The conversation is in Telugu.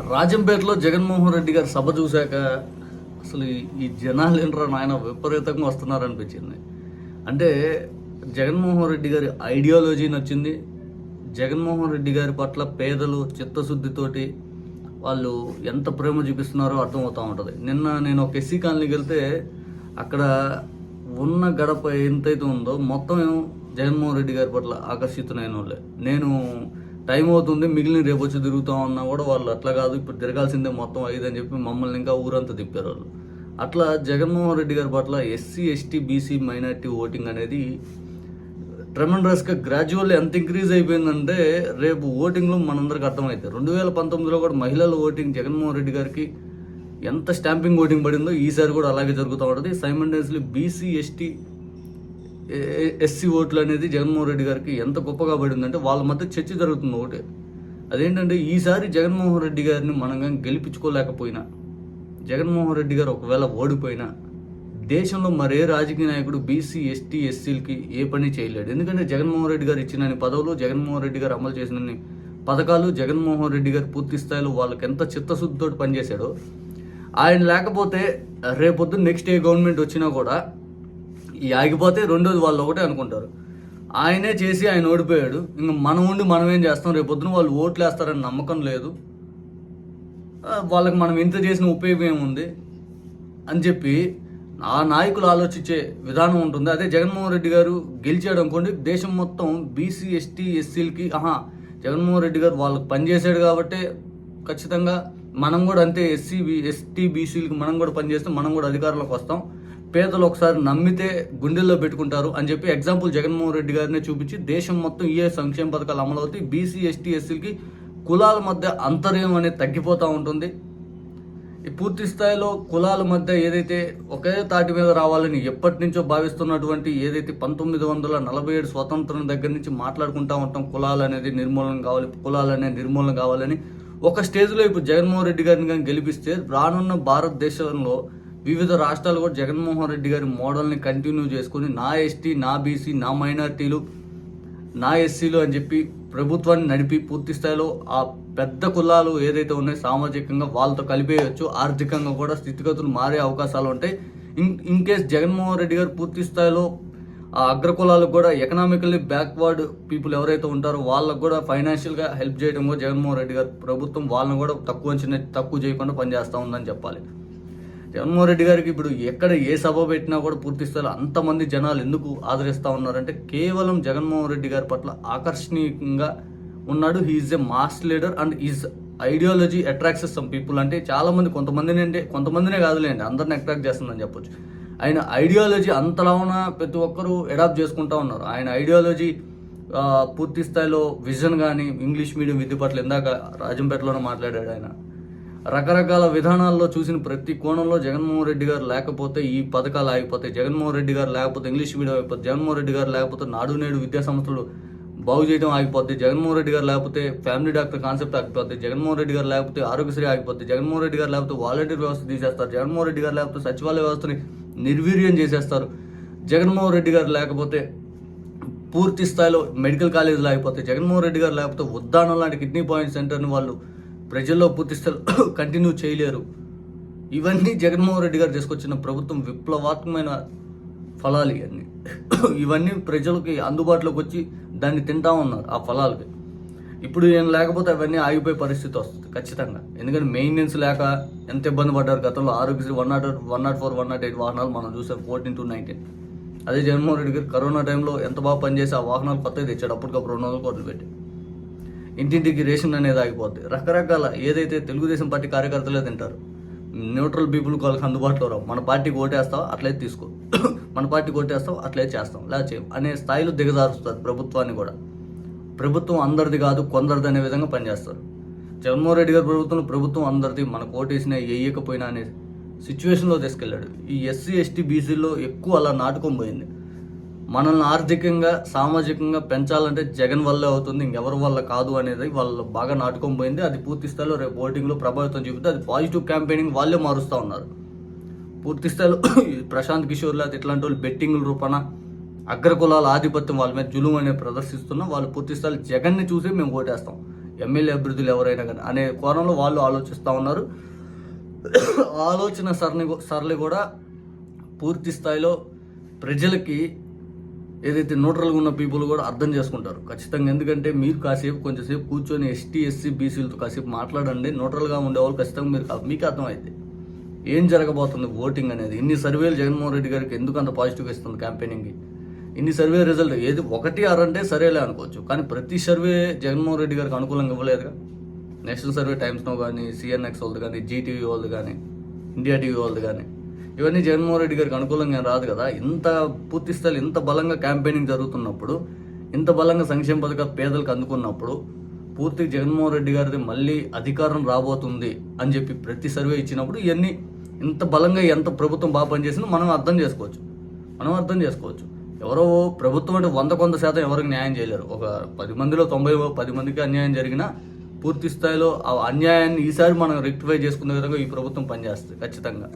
రాజంపేటలో జగన్మోహన్ రెడ్డి గారి సభ చూశాక అసలు ఈ- జనాలు ఏంట్రా నాయన విపరీతంగా వస్తున్నారనిపించింది. అంటే జగన్మోహన్ రెడ్డి గారి ఐడియాలజీ నచ్చింది. జగన్మోహన్ రెడ్డి గారి పట్ల పేదలు చిత్తశుద్ధితోటి వాళ్ళు ఎంత ప్రేమ చూపిస్తున్నారో అర్థమవుతూ ఉంటుంది. నిన్న నేను ఒక ఎస్సీ కాలనీకి వెళ్తే అక్కడ ఉన్న గడప ఎంతైతే ఉందో మొత్తం జగన్మోహన్ రెడ్డి గారి పట్ల ఆకర్షితులైన వాళ్ళే. నేను టైం అవుతుంది మిగిలిన రేపు వచ్చి తిరుగుతాం అన్నా కూడా వాళ్ళు అట్లా కాదు ఇప్పుడు తిరగాల్సిందే మొత్తం ఐదు అని చెప్పి మమ్మల్ని ఇంకా ఊరంతా తిప్పారు వాళ్ళు. అట్లా జగన్మోహన్ రెడ్డి గారి పట్ల SC ST BC minority voting అనేది ట్రెమండ్రస్గా గ్రాడ్యువల్ ఎంత ఇంక్రీజ్ అయిపోయిందంటే రేపు ఓటింగ్లో మనందరికి అర్థమవుతాయి రెండు వేల పంతొమ్మిదిలో కూడా మహిళల ఓటింగ్ జగన్మోహన్ రెడ్డి గారికి ఎంత స్టాంపింగ్ ఓటింగ్ పడిందో ఈసారి కూడా అలాగే జరుగుతూ ఉంటుంది. సైమండేస్లీ బీసీ ఎస్టీ ఎస్సీ ఓట్లు అనేది జగన్మోహన్ రెడ్డి గారికి ఎంత గొప్పగా పడిందంటే వాళ్ళ మధ్య చర్చ జరుగుతుంది ఒకటే. అదేంటంటే ఈసారి జగన్మోహన్ రెడ్డి గారిని మనం కానీ గెలిపించుకోలేకపోయినా జగన్మోహన్ రెడ్డి గారు ఒకవేళ ఓడిపోయినా దేశంలో మరే రాజకీయ నాయకుడు బీసీ ఎస్టీ ఎస్సీలకి ఏ పని చేయలేడు. ఎందుకంటే జగన్మోహన్ రెడ్డి గారు ఇచ్చిన పదవులు జగన్మోహన్ రెడ్డి గారు అమలు చేసిన పథకాలు జగన్మోహన్ రెడ్డి గారు పూర్తి స్థాయిలో వాళ్ళకి ఎంత చిత్తశుద్ధితో పనిచేశాడో ఆయన లేకపోతే రేపొద్దు నెక్స్ట్ ఏ గవర్నమెంట్ వచ్చినా కూడా ఈ ఆగిపోతే రెండోది వాళ్ళు ఒకటే అనుకుంటారు. ఆయనే చేసి ఆయన ఓడిపోయాడు. ఇంకా మనం ఉండి మనం ఏం చేస్తాం? రేపు పొద్దున వాళ్ళు ఓట్లు వేస్తారని నమ్మకం లేదు. వాళ్ళకి మనం ఇంత చేసిన ఉపయోగం ఏముంది? అని చెప్పి ఆ నాయకులు ఆలోచించే విధానం ఉంటుంది. అదే జగన్మోహన్ రెడ్డి గారు గెలిచాడు అనుకోండి దేశం మొత్తం బీసీ ఎస్టీ ఎస్సీలకి ఆహా జగన్మోహన్ రెడ్డి గారు వాళ్ళకి పనిచేసాడు కాబట్టి ఖచ్చితంగా మనం కూడా అంతే ఎస్సీ ఎస్టీ బీసీలకి మనం కూడా పనిచేస్తే మనం కూడా అధికారంలోకి వస్తాం. పేదలు ఒకసారి నమ్మితే గుండెల్లో పెట్టుకుంటారు అని చెప్పి ఎగ్జాంపుల్ జగన్మోహన్ రెడ్డి గారినే చూపించి దేశం మొత్తం ఏ సంక్షేమ పథకాలు అమలు అవుతాయి బీసీ ఎస్టీ ఎస్సీలకి కులాల మధ్య అంతర్యం అనేది తగ్గిపోతూ ఉంటుంది. ఈ పూర్తి స్థాయిలో కులాల మధ్య ఏదైతే ఒకే తాటి మీద రావాలని ఎప్పటి నుంచో భావిస్తున్నటువంటి ఏదైతే పంతొమ్మిది వందల నలభై ఏడు స్వతంత్రం దగ్గర నుంచి మాట్లాడుకుంటా ఉంటాం కులాలు అనేది నిర్మూలన కావాలి కులాలు అనేది నిర్మూలన కావాలని ఒక స్టేజ్లో ఇప్పుడు జగన్మోహన్ రెడ్డి గారిని కానీ గెలిపిస్తే రానున్న భారతదేశంలో వివిధ రాష్ట్రాలు కూడా జగన్మోహన్ రెడ్డి గారి మోడల్ని కంటిన్యూ చేసుకుని నా ఎస్టీ నా బీసీ నా మైనార్టీలు నా ఎస్సీలు అని చెప్పి ప్రభుత్వాన్ని నడిపి పూర్తి స్థాయిలో ఆ పెద్ద కులాలు ఏదైతే ఉన్నాయో సామాజికంగా వాళ్ళతో కలిపేయచ్చు ఆర్థికంగా కూడా స్థితిగతులు మారే అవకాశాలు ఉంటాయి. In in case Jaganmohan Reddy గారు పూర్తి స్థాయిలో ఆ అగ్ర కులాలకు కూడా ఎకనామికల్లీ బ్యాక్వర్డ్ పీపుల్ ఎవరైతే ఉంటారో వాళ్ళకు కూడా ఫైనాన్షియల్గా హెల్ప్ చేయడం కూడా జగన్మోహన్ రెడ్డి గారు ప్రభుత్వం వాళ్ళని కూడా తక్కువ అంచనా తక్కువ చేయకుండా పనిచేస్తూ ఉందని చెప్పాలి. జగన్మోహన్ రెడ్డి గారికి ఇప్పుడు ఎక్కడ ఏ సభ పెట్టినా కూడా పూర్తిస్థాయిలో అంతమంది జనాలు ఎందుకు ఆదరిస్తూ ఉన్నారంటే కేవలం జగన్మోహన్ రెడ్డి గారి పట్ల ఆకర్షణీయంగా ఉన్నాడు. He is a mass leader and is ideology attracts some people అంటే చాలామంది కొంతమందిని అంటే కొంతమందినే కాదులేండి అందరిని అట్రాక్ట్ చేస్తుందని చెప్పొచ్చు. ఆయన ఐడియాలజీ అంతలా ఉన్న ప్రతి ఒక్కరూ అడాప్ట్ చేసుకుంటా ఉన్నారు. ఆయన ఐడియాలజీ పూర్తి స్థాయిలో విజన్ కానీ ఇంగ్లీష్ మీడియం విద్య పట్ల ఇందాక రాజంపేటలోనే మాట్లాడాడు ఆయన. రకరకాల విధానాల్లో చూసిన ప్రతి కోణంలో జగన్మోహన్ రెడ్డి గారు లేకపోతే ఈ పథకాలు ఆగిపోతాయి. జగన్మోహన్ రెడ్డి గారు లేకపోతే ఇంగ్లీష్ మీడియం అయిపోతే జగన్మోహన్ రెడ్డి గారు లేకపోతే నాడు నేడు విద్యా సంస్థలు బాగు చేయడం ఆగిపోద్ది. జగన్మోహన్ రెడ్డి గారు లేకపోతే ఫ్యామిలీ డాక్టర్ కాన్సెప్ట్ ఆగిపోద్ది. జగన్మోహన్ రెడ్డి గారు లేకపోతే ఆరోగ్యశ్రీ ఆగిపోద్ది. జగన్మోహన్ రెడ్డి గారు లేకపోతే వాలంటీర్ వ్యవస్థ తీసేస్తారు. జగన్మోహన్ రెడ్డి గారు లేకపోతే సచివాలయ వ్యవస్థని నిర్వీర్యం చేసేస్తారు. జగన్మోహన్ రెడ్డి గారు లేకపోతే పూర్తి స్థాయిలో మెడికల్ కాలేజీలు అయిపోతాయి జగన్మోహన్ రెడ్డి గారు లేకపోతే ఉద్దానం లాంటి కిడ్నీ పాయింట్ సెంటర్ని వాళ్ళు ప్రజల్లో పూర్తి స్థాయిలో కంటిన్యూ చేయలేరు. ఇవన్నీ జగన్మోహన్ రెడ్డి గారు తీసుకొచ్చిన ప్రభుత్వం విప్లవాత్మకమైన ఫలాలు ఇవన్నీ. ఇవన్నీ ప్రజలకి అందుబాటులోకి వచ్చి దాన్ని తింటా ఉన్నారు ఆ ఫలాలకి. ఇప్పుడు ఏం లేకపోతే అవన్నీ ఆగిపోయే పరిస్థితి వస్తుంది ఖచ్చితంగా. ఎందుకంటే మెయింటెనెన్స్ లేక ఎంత ఇబ్బంది పడ్డారు గతంలో Aarogyasri one nought one nought four one nought eight వాహనాలు మనం చూసాం ఫోర్టీన్ టు నైన్టీన్. అదే జగన్మోహన్ రెడ్డి గారు కరోనా టైంలో ఎంత బాగా పనిచేసి ఆ వాహనాలు కొత్తగా తెచ్చాడు. అప్పటికప్పుడు రెండు వందల కోట్లు పెట్టి. ఇంటింటికి రేషన్ అనేది ఆగిపోద్ది రకరకాల ఏదైతే తెలుగుదేశం పార్టీ కార్యకర్తలే తింటారు న్యూట్రల్ పీపుల్ వాళ్ళకి అందుబాటులో రావు. మన పార్టీకి ఓటేస్తావా అట్లే తీసుకో. మన పార్టీకి ఓటేస్తావు అట్లే చేస్తాం. లేదా చేయం. అనే స్థాయిలో దిగజారుస్తుంది ప్రభుత్వాన్ని కూడా. ప్రభుత్వం అందరిది కాదు కొందరిది అనే విధంగా పనిచేస్తారు. జగన్మోహన్ రెడ్డి గారి ప్రభుత్వం ప్రభుత్వం అందరిది మనకు ఓటేసినా వేయకపోయినా అనే సిచ్యువేషన్లో తీసుకెళ్ళాడు. ఈ ఎస్సీ ఎస్టీ బీసీలో ఎక్కువ అలా నాటకం పోయింది. మనల్ని ఆర్థికంగా సామాజికంగా పెంచాలంటే జగన్ వల్లే అవుతుంది ఇంకెవరి వల్ల కాదు అనేది వాళ్ళు బాగా నాటుకొని పోయింది. అది పూర్తి స్థాయిలో రేపు ఓటింగ్లో ప్రభావితం చూపితే అది పాజిటివ్ క్యాంపెయినింగ్ వాళ్ళే మారుస్తూ ఉన్నారు. పూర్తి స్థాయిలో ప్రశాంత్ కిషోర్ లేదా ఇట్లాంటి వాళ్ళు బెట్టింగ్ల రూపాన అగ్రకులాల ఆధిపత్యం వాళ్ళ మీద జులుం అనేది ప్రదర్శిస్తున్నా వాళ్ళు పూర్తి స్థాయిలో జగన్ని చూసి మేము ఓటేస్తాం. ఎమ్మెల్యే అభ్యర్థులు ఎవరైనా కానీ అనే కోణంలో వాళ్ళు ఆలోచిస్తూ ఉన్నారు. ఆలోచన సరళి సరళి కూడా పూర్తి స్థాయిలో ప్రజలకి ఏదైతే న్యూట్రల్గా ఉన్న పీపుల్ కూడా అర్థం చేసుకుంటారు. ఖచ్చితంగా ఎందుకంటే మీరు కాసేపు కొంచెంసేపు కూర్చొని ఎస్టీ ఎస్సీ బీసీలతో కాసేపు మాట్లాడండి. న్యూట్రల్గా ఉండేవాళ్ళు ఖచ్చితంగా మీరు మీకు అర్థమైంది ఏం జరగబోతుంది? ఓటింగ్ అనేది. ఇన్ని సర్వేలు జగన్మోహన్ రెడ్డి గారికి ఎందుకు అంత పాజిటివ్గా ఇస్తుంది క్యాంపెయినింగ్కి ఇన్ని సర్వే రిజల్ట్ ఏది ఒకటి ఆరంటే సరేలే అనుకోవచ్చు. కానీ ప్రతి సర్వే జగన్మోహన్ రెడ్డి గారికి అనుకూలంగా ఇవ్వలేదుగా? నేషనల్ సర్వే టైమ్స్లో కానీ సిఎన్ఎక్స్ వాళ్ళది కానీ జీటీవీ వాళ్ళది కానీ ఇండియా టీవీ వాళ్ళది కానీ ఇవన్నీ జగన్మోహన్ రెడ్డి గారికి అనుకూలంగా రాదు కదా. ఇంత పూర్తి స్థాయిలో ఇంత బలంగా క్యాంపెయినింగ్ జరుగుతున్నప్పుడు ఇంత బలంగా సంక్షేమ పథకాలు పేదలకు అందుకున్నప్పుడు పూర్తి జగన్మోహన్ రెడ్డి గారిది మళ్ళీ అధికారం రాబోతుంది అని చెప్పి ప్రతి సర్వే ఇచ్చినప్పుడు ఇవన్నీ ఇంత బలంగా ఎంత ప్రభుత్వం బాగా పనిచేసిందో మనం అర్థం చేసుకోవచ్చు. మనం అర్థం చేసుకోవచ్చు. ఎవరో ప్రభుత్వం అంటే వంద కొంత శాతం ఎవరికి న్యాయం చేయలేరు. ఒక పది మందిలో తొంభై పది మందికి అన్యాయం జరిగినా పూర్తి స్థాయిలో ఆ అన్యాయాన్ని ఈసారి మనం రెక్టిఫై చేసుకునే విధంగా ఈ ప్రభుత్వం పనిచేస్తుంది ఖచ్చితంగా.